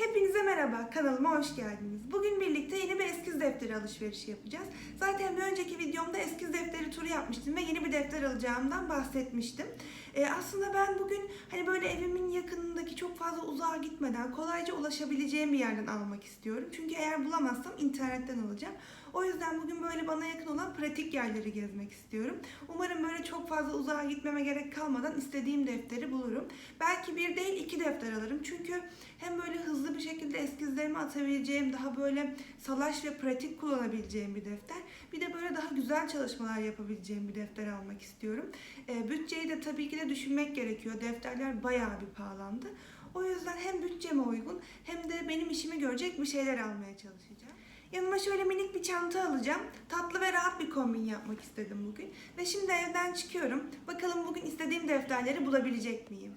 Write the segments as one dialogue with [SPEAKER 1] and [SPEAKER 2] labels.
[SPEAKER 1] Hepinize merhaba, kanalıma hoş geldiniz. Bugün birlikte yeni bir eskiz defteri alışverişi yapacağız. Zaten bir önceki videomda eskiz defteri turu yapmıştım ve yeni bir defter alacağımdan bahsetmiştim. Ee, aslında ben bugün hani böyle evimin yakınındaki çok fazla uzağa gitmeden kolayca ulaşabileceğim bir yerden almak istiyorum. Çünkü eğer bulamazsam internetten alacağım. O yüzden bugün böyle bana yakın olan pratik yerleri gezmek istiyorum. Umarım böyle çok fazla uzağa gitmeme gerek kalmadan istediğim defteri bulurum. Belki bir değil iki defter alırım. Çünkü hem böyle hızlı bir şekilde eskizlerimi atabileceğim, daha böyle salaş ve pratik kullanabileceğim bir defter. Bir de böyle daha güzel çalışmalar yapabileceğim bir defter almak istiyorum. E, bütçeyi de tabii ki de düşünmek gerekiyor. Defterler bayağı bir pahalandı. O yüzden hem bütçeme uygun hem de benim işimi görecek bir şeyler almaya çalışacağım. Yanıma şöyle minik bir çanta alacağım. Tatlı ve rahat bir kombin yapmak istedim bugün. Ve şimdi evden çıkıyorum. Bakalım bugün istediğim defterleri bulabilecek miyim?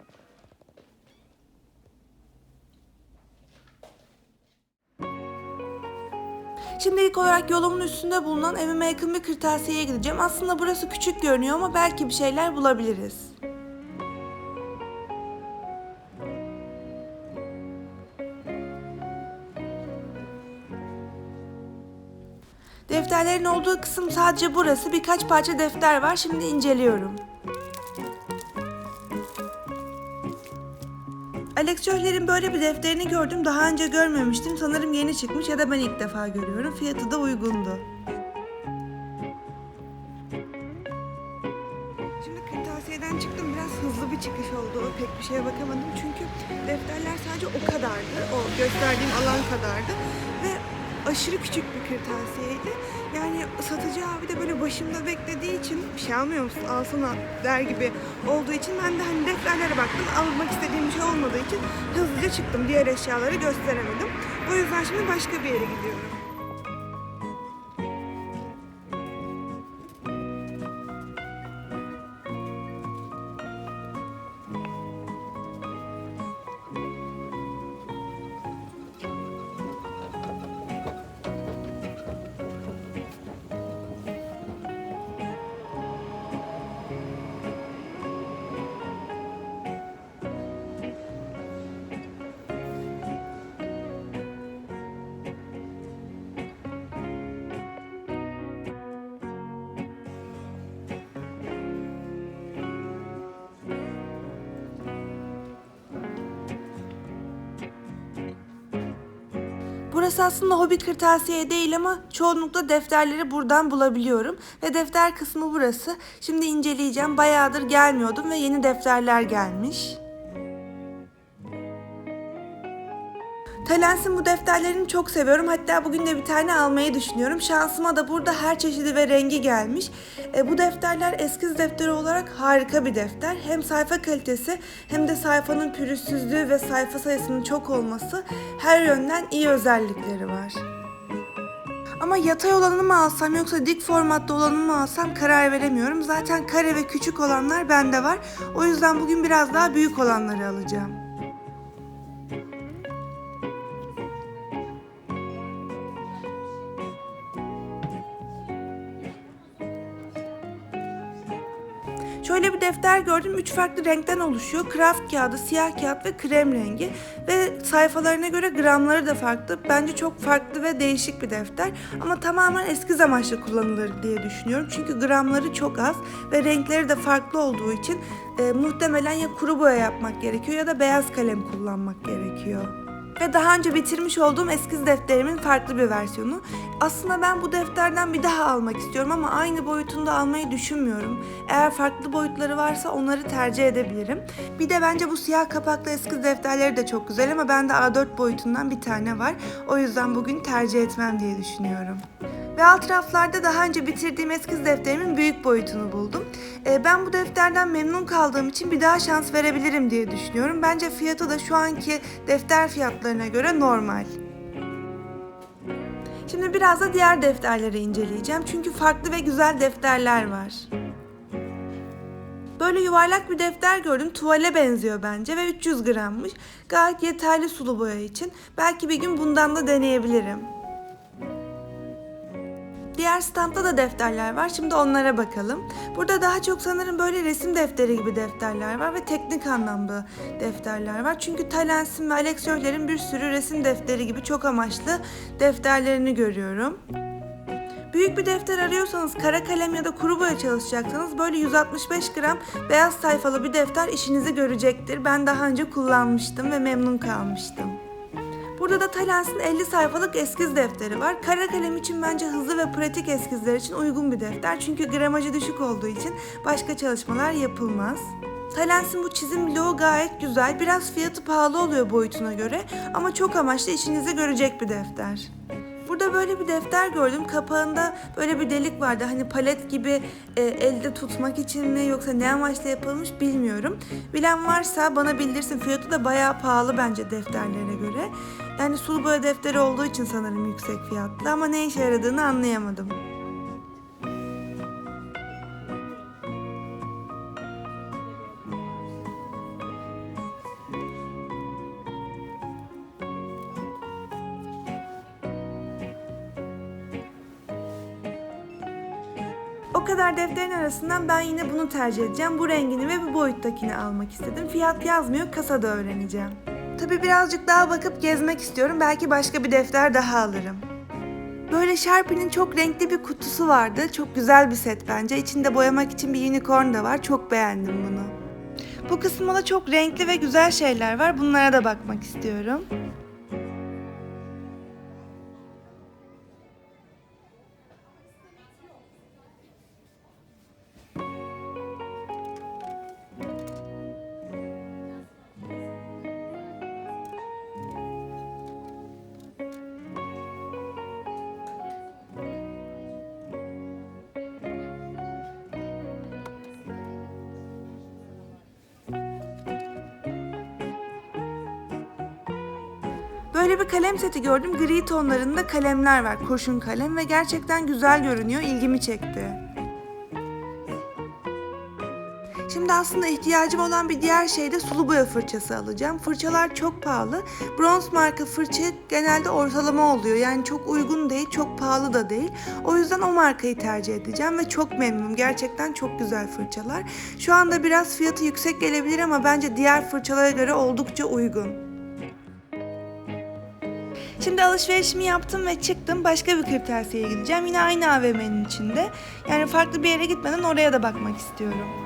[SPEAKER 1] Şimdi ilk olarak yolumun üstünde bulunan evime yakın bir kırtasiyeye gideceğim. Aslında burası küçük görünüyor ama belki bir şeyler bulabiliriz. Defterlerin olduğu kısım sadece burası. Birkaç parça defter var. Şimdi inceliyorum. Alex böyle bir defterini gördüm. Daha önce görmemiştim. Sanırım yeni çıkmış ya da ben ilk defa görüyorum. Fiyatı da uygundu. Şimdi kırtasiyeden çıktım. Biraz hızlı bir çıkış oldu. Pek bir şeye bakamadım. Çünkü defterler sadece o kadardı. O gösterdiğim alan kadardı. Aşırı küçük bir kırtasiyeydi. Yani satıcı abi de böyle başımda beklediği için bir şey almıyor musun alsana der gibi olduğu için ben de hani defterlere baktım. Almak istediğim bir şey olmadığı için hızlıca çıktım. Diğer eşyaları gösteremedim. O yüzden şimdi başka bir yere gidiyorum. Burası aslında hobi kırtasiye değil ama çoğunlukla defterleri buradan bulabiliyorum. Ve defter kısmı burası. Şimdi inceleyeceğim. Bayağıdır gelmiyordum ve yeni defterler gelmiş. Talens'in bu defterlerini çok seviyorum. Hatta bugün de bir tane almayı düşünüyorum. Şansıma da burada her çeşidi ve rengi gelmiş. E, bu defterler eskiz defteri olarak harika bir defter. Hem sayfa kalitesi hem de sayfanın pürüzsüzlüğü ve sayfa sayısının çok olması her yönden iyi özellikleri var. Ama yatay olanını mı alsam yoksa dik formatta olanı mı alsam karar veremiyorum. Zaten kare ve küçük olanlar bende var. O yüzden bugün biraz daha büyük olanları alacağım. Şöyle bir defter gördüm. Üç farklı renkten oluşuyor. Kraft kağıdı, siyah kağıt ve krem rengi. Ve sayfalarına göre gramları da farklı. Bence çok farklı ve değişik bir defter. Ama tamamen eski amaçlı kullanılır diye düşünüyorum. Çünkü gramları çok az ve renkleri de farklı olduğu için e, muhtemelen ya kuru boya yapmak gerekiyor ya da beyaz kalem kullanmak gerekiyor ve daha önce bitirmiş olduğum eskiz defterimin farklı bir versiyonu. Aslında ben bu defterden bir daha almak istiyorum ama aynı boyutunda almayı düşünmüyorum. Eğer farklı boyutları varsa onları tercih edebilirim. Bir de bence bu siyah kapaklı eskiz defterleri de çok güzel ama bende A4 boyutundan bir tane var. O yüzden bugün tercih etmem diye düşünüyorum. Ve alt raflarda daha önce bitirdiğim eskiz defterimin büyük boyutunu buldum. Ee, ben bu defterden memnun kaldığım için bir daha şans verebilirim diye düşünüyorum. Bence fiyatı da şu anki defter fiyatlarına göre normal. Şimdi biraz da diğer defterleri inceleyeceğim. Çünkü farklı ve güzel defterler var. Böyle yuvarlak bir defter gördüm. Tuvale benziyor bence ve 300 grammış. Gayet yeterli sulu boya için. Belki bir gün bundan da deneyebilirim. Diğer standta da defterler var. Şimdi onlara bakalım. Burada daha çok sanırım böyle resim defteri gibi defterler var ve teknik anlamda defterler var. Çünkü Talens'in ve Alex bir sürü resim defteri gibi çok amaçlı defterlerini görüyorum. Büyük bir defter arıyorsanız kara kalem ya da kuru boya çalışacaksanız böyle 165 gram beyaz sayfalı bir defter işinizi görecektir. Ben daha önce kullanmıştım ve memnun kalmıştım. Burada da Talens'in 50 sayfalık eskiz defteri var. Kara kalem için bence hızlı ve pratik eskizler için uygun bir defter. Çünkü gramajı düşük olduğu için başka çalışmalar yapılmaz. Talens'in bu çizim bloğu gayet güzel. Biraz fiyatı pahalı oluyor boyutuna göre ama çok amaçlı işinizi görecek bir defter. Burada böyle bir defter gördüm. Kapağında böyle bir delik vardı. Hani palet gibi e, elde tutmak için mi yoksa ne amaçla yapılmış bilmiyorum. Bilen varsa bana bildirsin. Fiyatı da bayağı pahalı bence defterlere göre. Yani sulu boya defteri olduğu için sanırım yüksek fiyatlı ama ne işe yaradığını anlayamadım. O kadar defterin arasından ben yine bunu tercih edeceğim. Bu rengini ve bu boyuttakini almak istedim. Fiyat yazmıyor, kasada öğreneceğim. Tabii birazcık daha bakıp gezmek istiyorum. Belki başka bir defter daha alırım. Böyle Sharpie'nin çok renkli bir kutusu vardı. Çok güzel bir set bence. İçinde boyamak için bir unicorn da var. Çok beğendim bunu. Bu kısımda da çok renkli ve güzel şeyler var. Bunlara da bakmak istiyorum. Kalem seti gördüm. Gri tonlarında kalemler var. Kurşun kalem ve gerçekten güzel görünüyor. İlgimi çekti. Şimdi aslında ihtiyacım olan bir diğer şey de sulu boya fırçası alacağım. Fırçalar çok pahalı. Bronz marka fırça genelde ortalama oluyor. Yani çok uygun değil, çok pahalı da değil. O yüzden o markayı tercih edeceğim ve çok memnunum. Gerçekten çok güzel fırçalar. Şu anda biraz fiyatı yüksek gelebilir ama bence diğer fırçalara göre oldukça uygun. Şimdi alışverişimi yaptım ve çıktım. Başka bir kırtasiyeye gideceğim. Yine aynı AVM'nin içinde. Yani farklı bir yere gitmeden oraya da bakmak istiyorum.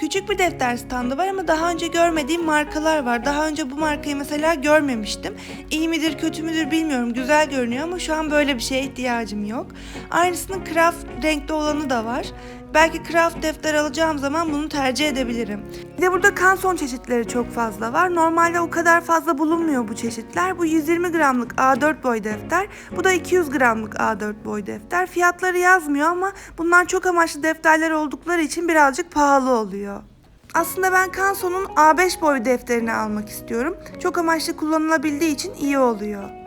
[SPEAKER 1] Küçük bir defter standı var ama daha önce görmediğim markalar var. Daha önce bu markayı mesela görmemiştim. İyi midir kötü müdür bilmiyorum. Güzel görünüyor ama şu an böyle bir şeye ihtiyacım yok. Aynısının craft renkli olanı da var. Belki craft defter alacağım zaman bunu tercih edebilirim. Bir de burada kanson çeşitleri çok fazla var. Normalde o kadar fazla bulunmuyor bu çeşitler. Bu 120 gramlık A4 boy defter. Bu da 200 gramlık A4 boy defter. Fiyatları yazmıyor ama bunlar çok amaçlı defterler oldukları için birazcık pahalı oluyor. Aslında ben Kanson'un A5 boy defterini almak istiyorum. Çok amaçlı kullanılabildiği için iyi oluyor.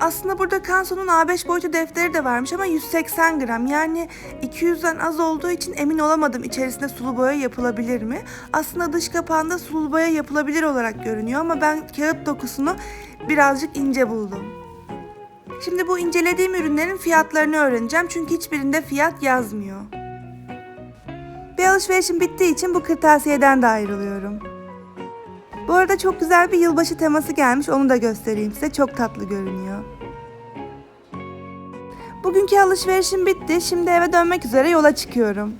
[SPEAKER 1] Aslında burada Kanson'un A5 boyutu defteri de varmış ama 180 gram yani 200'den az olduğu için emin olamadım içerisinde sulu boya yapılabilir mi? Aslında dış kapağında sulu boya yapılabilir olarak görünüyor ama ben kağıt dokusunu birazcık ince buldum. Şimdi bu incelediğim ürünlerin fiyatlarını öğreneceğim çünkü hiçbirinde fiyat yazmıyor. Bir alışverişim bittiği için bu kırtasiyeden de ayrılıyorum. Bu arada çok güzel bir yılbaşı teması gelmiş. Onu da göstereyim size. Çok tatlı görünüyor. Bugünkü alışverişim bitti. Şimdi eve dönmek üzere yola çıkıyorum.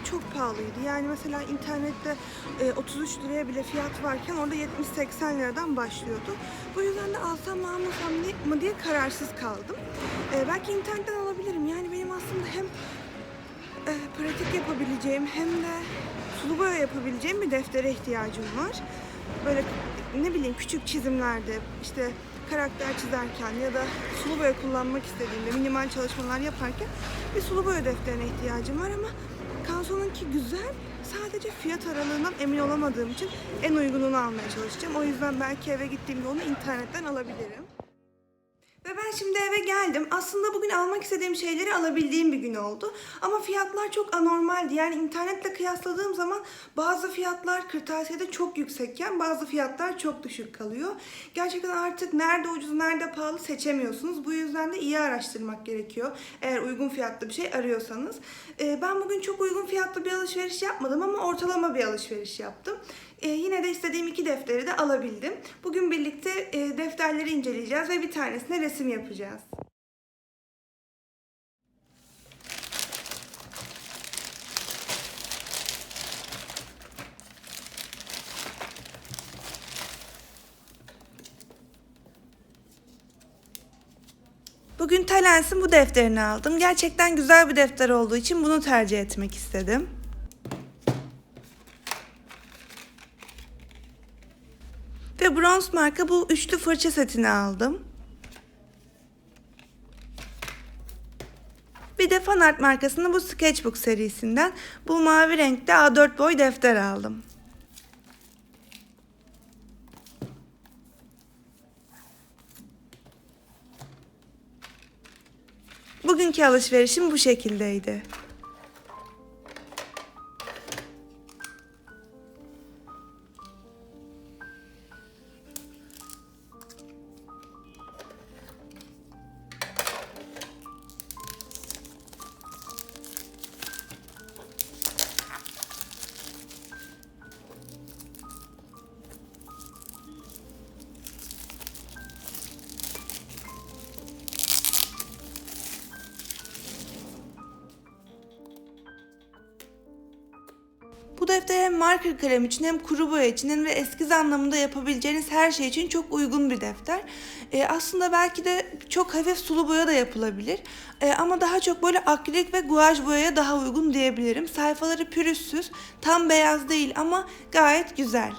[SPEAKER 1] De çok pahalıydı. Yani mesela internette e, 33 liraya bile fiyat varken orada 70-80 liradan başlıyordu. Bu yüzden de alsam mı almasam mı diye kararsız kaldım. E, belki internetten alabilirim. Yani benim aslında hem e, pratik yapabileceğim hem de sulu boya yapabileceğim bir deftere ihtiyacım var. Böyle ne bileyim küçük çizimlerde işte karakter çizerken ya da sulu boya kullanmak istediğimde minimal çalışmalar yaparken bir sulu boya defterine ihtiyacım var ama Canso'nunki güzel. Sadece fiyat aralığından emin olamadığım için en uygununu almaya çalışacağım. O yüzden belki eve gittiğimde onu internetten alabilirim. Ve ben şimdi eve geldim. Aslında bugün almak istediğim şeyleri alabildiğim bir gün oldu. Ama fiyatlar çok anormaldi. Yani internetle kıyasladığım zaman bazı fiyatlar kırtasiyede çok yüksekken bazı fiyatlar çok düşük kalıyor. Gerçekten artık nerede ucuz nerede pahalı seçemiyorsunuz. Bu yüzden de iyi araştırmak gerekiyor. Eğer uygun fiyatlı bir şey arıyorsanız. Ee, ben bugün çok uygun fiyatlı bir alışveriş yapmadım ama ortalama bir alışveriş yaptım. Ee, yine de istediğim iki defteri de alabildim. Bugün birlikte e, defterleri inceleyeceğiz ve bir tanesine resim yapacağız. Bugün Talens'in bu defterini aldım. Gerçekten güzel bir defter olduğu için bunu tercih etmek istedim. Ve bronz marka bu üçlü fırça setini aldım. Bir de Fanart markasının bu Sketchbook serisinden bu mavi renkte A4 boy defter aldım. Bugünkü alışverişim bu şekildeydi. Marker kalem için hem kuru boya için hem de eskiz anlamında yapabileceğiniz her şey için çok uygun bir defter. Ee, aslında belki de çok hafif sulu boya da yapılabilir. Ee, ama daha çok böyle akrilik ve guaj boyaya daha uygun diyebilirim. Sayfaları pürüzsüz, tam beyaz değil ama gayet güzel.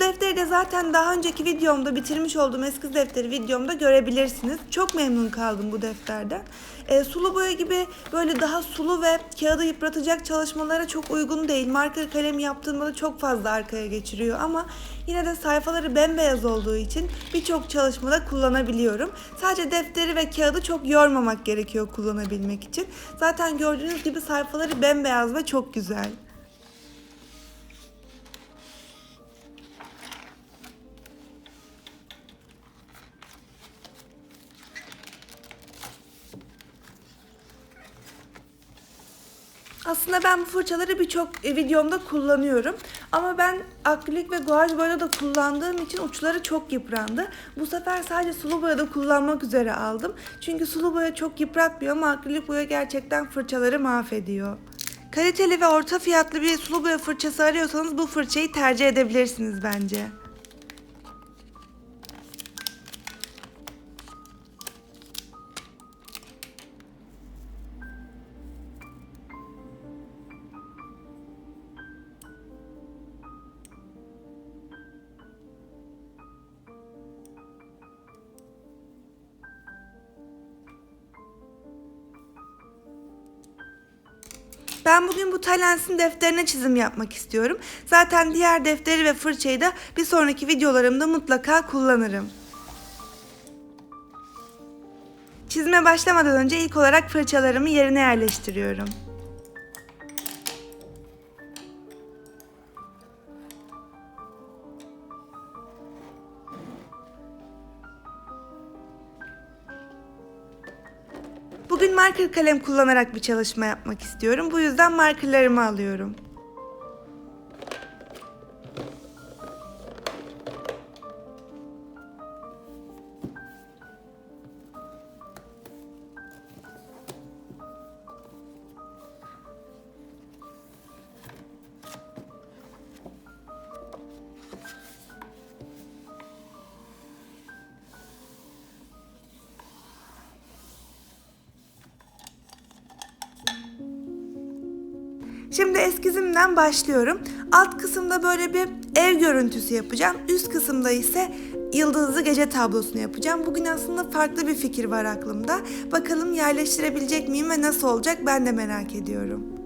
[SPEAKER 1] Bu defteri de zaten daha önceki videomda bitirmiş olduğum eskiz defteri videomda görebilirsiniz. Çok memnun kaldım bu defterden. E, sulu boya gibi böyle daha sulu ve kağıdı yıpratacak çalışmalara çok uygun değil. Marker kalem yaptığımda da çok fazla arkaya geçiriyor ama yine de sayfaları bembeyaz olduğu için birçok çalışmada kullanabiliyorum. Sadece defteri ve kağıdı çok yormamak gerekiyor kullanabilmek için. Zaten gördüğünüz gibi sayfaları bembeyaz ve çok güzel. Aslında ben bu fırçaları birçok e, videomda kullanıyorum. Ama ben akrilik ve guaj boyada da kullandığım için uçları çok yıprandı. Bu sefer sadece sulu boyada kullanmak üzere aldım. Çünkü sulu boya çok yıpratmıyor ama akrilik boya gerçekten fırçaları mahvediyor. Kaliteli ve orta fiyatlı bir sulu boya fırçası arıyorsanız bu fırçayı tercih edebilirsiniz bence. Ben bugün bu Talens'in defterine çizim yapmak istiyorum. Zaten diğer defteri ve fırçayı da bir sonraki videolarımda mutlaka kullanırım. Çizime başlamadan önce ilk olarak fırçalarımı yerine yerleştiriyorum. Marker kalem kullanarak bir çalışma yapmak istiyorum. Bu yüzden markerlarımı alıyorum. Başlıyorum. Alt kısımda böyle bir ev görüntüsü yapacağım. Üst kısımda ise yıldızlı gece tablosunu yapacağım. Bugün aslında farklı bir fikir var aklımda. Bakalım yerleştirebilecek miyim ve nasıl olacak ben de merak ediyorum.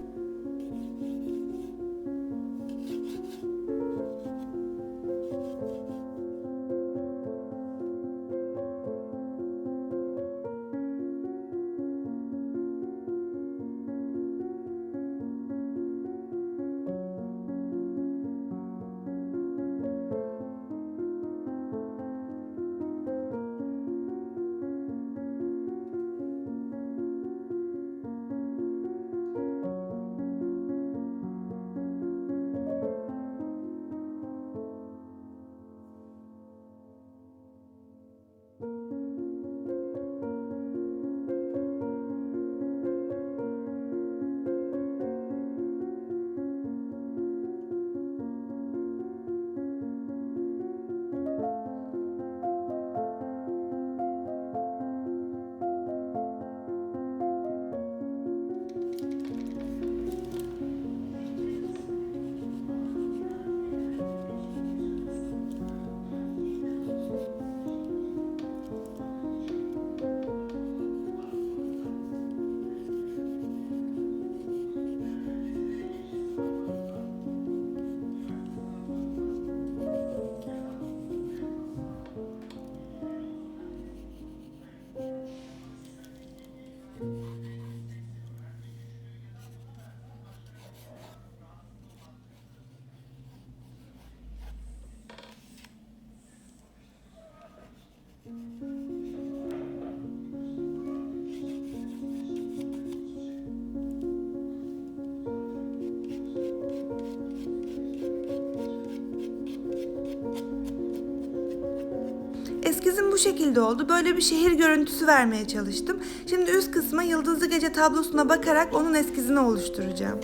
[SPEAKER 1] Bu şekilde oldu. Böyle bir şehir görüntüsü vermeye çalıştım. Şimdi üst kısma Yıldızlı Gece tablosuna bakarak onun eskizini oluşturacağım.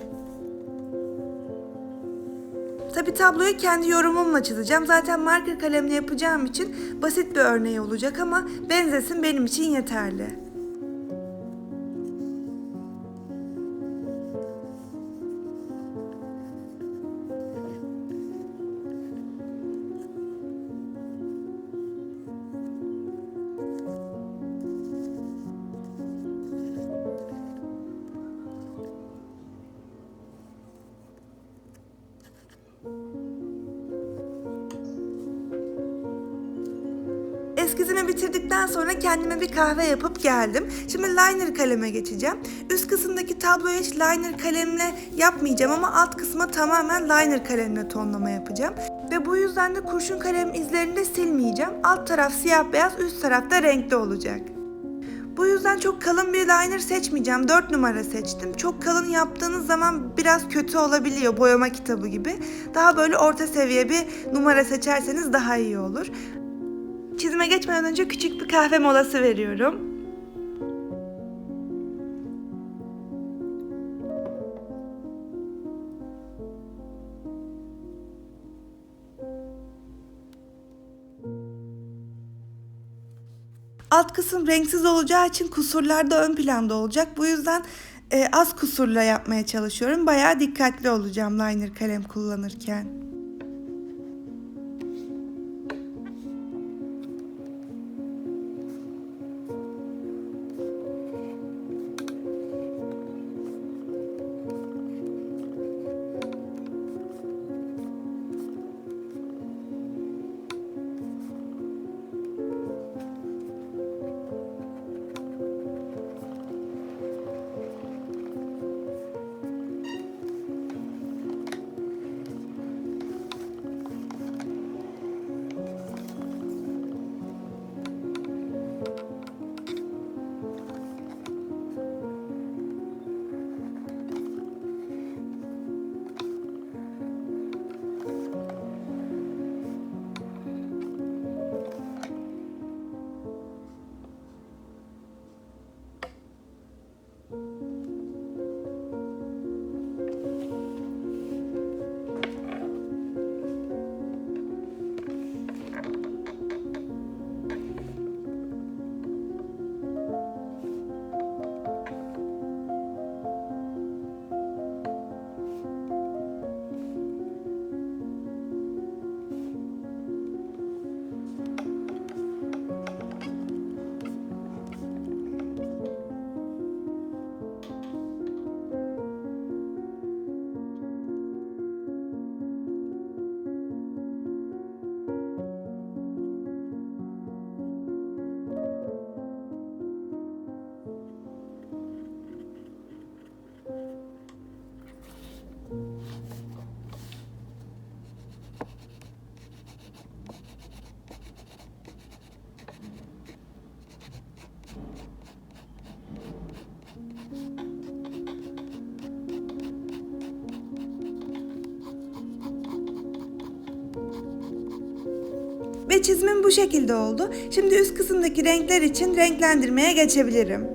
[SPEAKER 1] Tabi tabloyu kendi yorumumla çizeceğim. Zaten marker kalemle yapacağım için basit bir örneği olacak ama benzesin benim için yeterli. Eskizimi bitirdikten sonra kendime bir kahve yapıp geldim. Şimdi liner kaleme geçeceğim. Üst kısımdaki tabloyu hiç liner kalemle yapmayacağım ama alt kısma tamamen liner kalemle tonlama yapacağım. Ve bu yüzden de kurşun kalem izlerini de silmeyeceğim. Alt taraf siyah beyaz, üst tarafta renkli olacak. Bu yüzden çok kalın bir liner seçmeyeceğim. 4 numara seçtim. Çok kalın yaptığınız zaman biraz kötü olabiliyor boyama kitabı gibi. Daha böyle orta seviye bir numara seçerseniz daha iyi olur. Çizime geçmeden önce küçük bir kahve molası veriyorum. Alt kısım renksiz olacağı için kusurlar da ön planda olacak. Bu yüzden e, az kusurla yapmaya çalışıyorum. Bayağı dikkatli olacağım liner kalem kullanırken. Ve çizimim bu şekilde oldu. Şimdi üst kısımdaki renkler için renklendirmeye geçebilirim.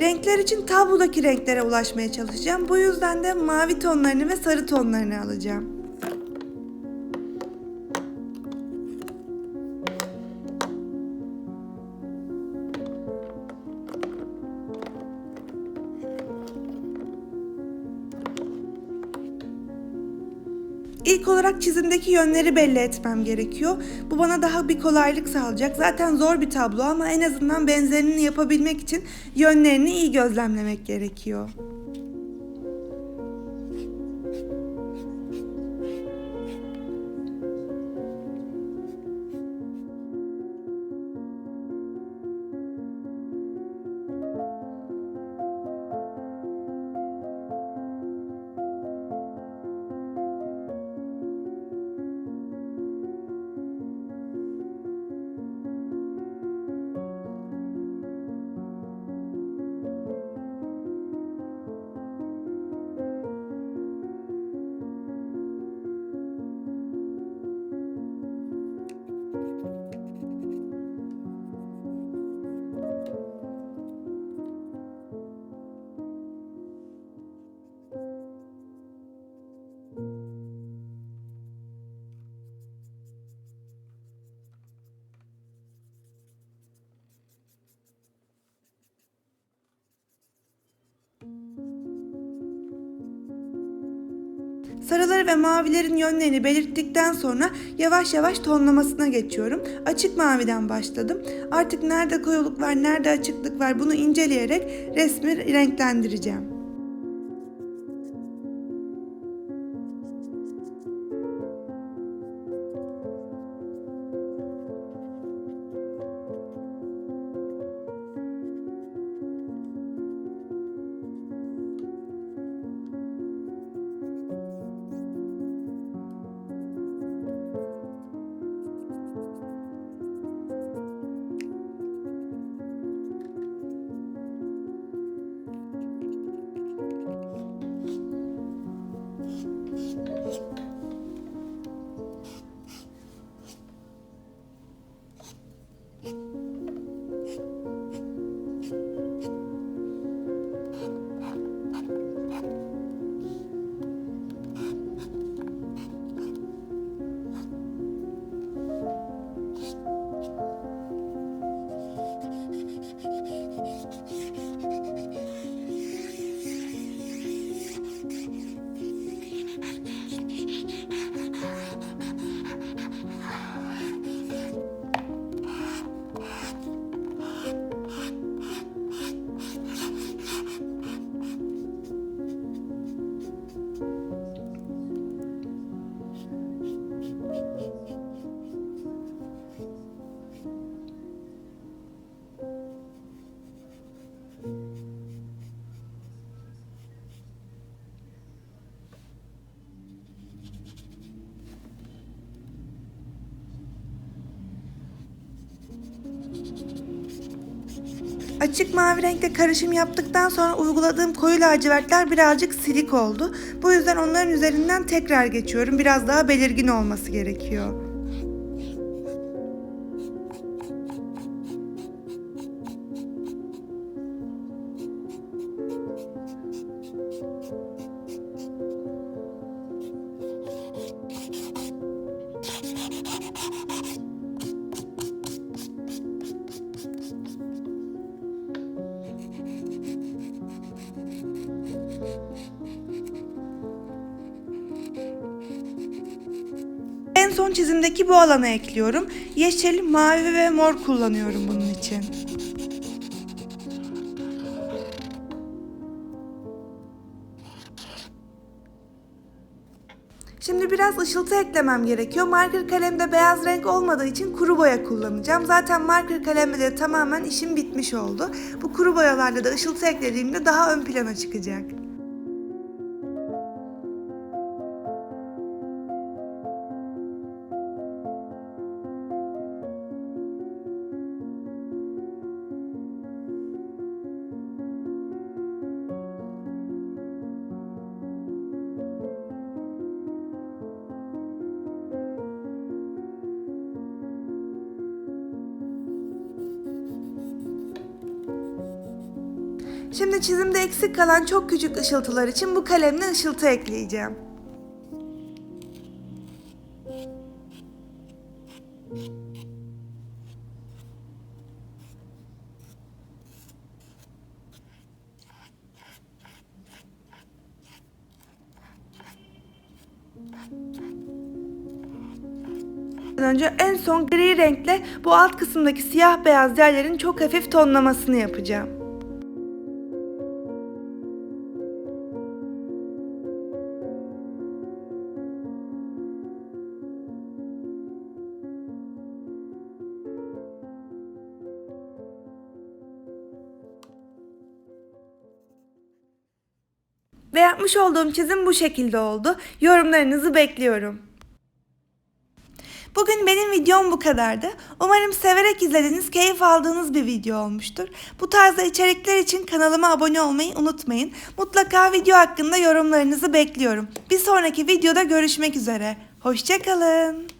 [SPEAKER 1] Renkler için tablodaki renklere ulaşmaya çalışacağım. Bu yüzden de mavi tonlarını ve sarı tonlarını alacağım. İlk olarak çizimdeki yönleri belli etmem gerekiyor. Bu bana daha bir kolaylık sağlayacak. Zaten zor bir tablo ama en azından benzerini yapabilmek için yönlerini iyi gözlemlemek gerekiyor. Sarıları ve mavilerin yönlerini belirttikten sonra yavaş yavaş tonlamasına geçiyorum. Açık maviden başladım. Artık nerede koyuluk var, nerede açıklık var bunu inceleyerek resmi renklendireceğim. Açık mavi renkle karışım yaptıktan sonra uyguladığım koyu lacivertler birazcık silik oldu. Bu yüzden onların üzerinden tekrar geçiyorum. Biraz daha belirgin olması gerekiyor. Son çizimdeki bu alana ekliyorum. Yeşil, mavi ve mor kullanıyorum bunun için. Şimdi biraz ışıltı eklemem gerekiyor. Marker kalemde beyaz renk olmadığı için kuru boya kullanacağım. Zaten marker kalemde de tamamen işim bitmiş oldu. Bu kuru boyalarla da ışıltı eklediğimde daha ön plana çıkacak. Şimdi çizimde eksik kalan çok küçük ışıltılar için bu kalemle ışıltı ekleyeceğim. önce en son gri renkle bu alt kısımdaki siyah beyaz yerlerin çok hafif tonlamasını yapacağım. Yapmış olduğum çizim bu şekilde oldu. Yorumlarınızı bekliyorum. Bugün benim videom bu kadardı. Umarım severek izlediğiniz, keyif aldığınız bir video olmuştur. Bu tarzda içerikler için kanalıma abone olmayı unutmayın. Mutlaka video hakkında yorumlarınızı bekliyorum. Bir sonraki videoda görüşmek üzere. Hoşçakalın.